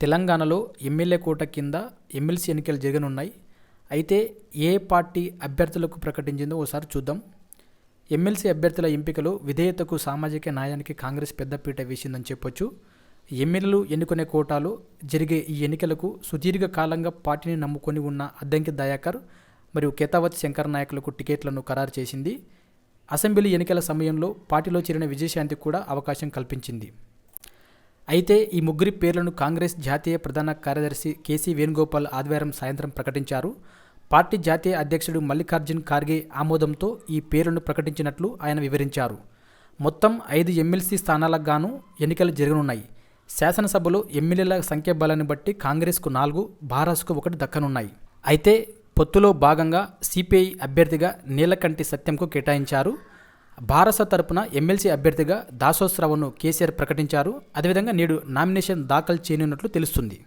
తెలంగాణలో ఎమ్మెల్యే కోట కింద ఎమ్మెల్సీ ఎన్నికలు జరగనున్నాయి. అయితే ఏ పార్టీ అభ్యర్థులకు ప్రకటించిందో ఓసారి చూద్దాం. ఎమ్మెల్సీ అభ్యర్థుల ఎంపికలో విధేయతకు సామాజిక న్యాయానికి కాంగ్రెస్ పెద్దపీట వేసిందని చెప్పొచ్చు. ఎమ్మెల్యేలు ఎన్నుకునే కోటాలో జరిగే ఈ ఎన్నికలకు సుదీర్ఘ కాలంగా పార్టీని నమ్ముకొని ఉన్న అద్దంకి దయాకర్ మరియు కేతావత్ శంకర్ నాయకులకు టికెట్లను ఖరారు చేసింది. అసెంబ్లీ ఎన్నికల సమయంలో పార్టీలో చేరిన విజయశాంతి కూడా అవకాశం కల్పించింది. అయితే ఈ ముగ్గురి పేర్లను కాంగ్రెస్ జాతీయ ప్రధాన కార్యదర్శి కేసీ వేణుగోపాల్ ఆదివారం సాయంత్రం ప్రకటించారు. పార్టీ జాతీయ అధ్యక్షుడు మల్లికార్జున్ ఖార్గే ఆమోదంతో ఈ పేర్లను ప్రకటించినట్లు ఆయన వివరించారు. మొత్తం ఐదు ఎమ్మెల్సీ స్థానాలకు గాను ఎన్నికలు జరగనున్నాయి. శాసనసభలో ఎమ్మెల్యేల సంఖ్య బలాన్ని బట్టి కాంగ్రెస్కు నాలుగు భారస్కు ఒకటి దక్కనున్నాయి. అయితే పొత్తులో భాగంగా సిపిఐ అభ్యర్థిగా నీలకంటి సత్యంకు కేటాయించారు. భారస తరపున ఎమ్మెల్సీ అభ్యర్థిగా దాసోత్సవను కేసీఆర్ ప్రకటించారు. అదేవిధంగా నేడు నామినేషన్ దాఖలు చేయనున్నట్లు తెలుస్తుంది.